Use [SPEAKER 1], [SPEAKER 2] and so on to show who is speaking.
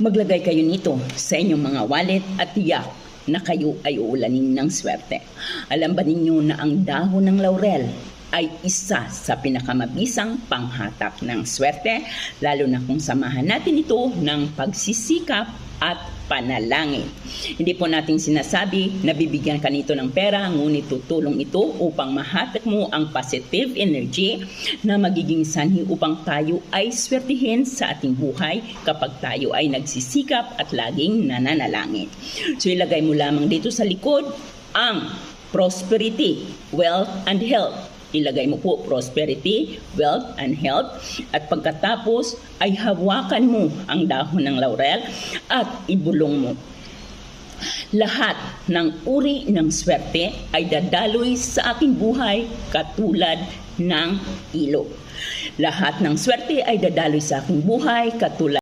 [SPEAKER 1] Maglagay kayo nito sa inyong mga wallet at tiyak na kayo ay uulanin ng swerte. Alam ba ninyo na ang dahon ng laurel ay isa sa pinakamabisang panghatak ng swerte, lalo na kung samahan natin ito ng pagsisikap at panalangin. Hindi po natin sinasabi na bibigyan ka nito ng pera, ngunit tutulong ito upang mahatak mo ang positive energy na magiging sanhi upang tayo ay swertihin sa ating buhay kapag tayo ay nagsisikap at laging nananalangin. So ilagay mo lamang dito sa likod ang prosperity, wealth, and health. Ilagay mo po prosperity, wealth, and health. At pagkatapos ay hawakan mo ang dahon ng laurel at ibulong mo. Lahat ng uri ng swerte ay dadaloy sa aking buhay katulad ng ilog. Lahat ng swerte ay dadaloy sa aking buhay katulad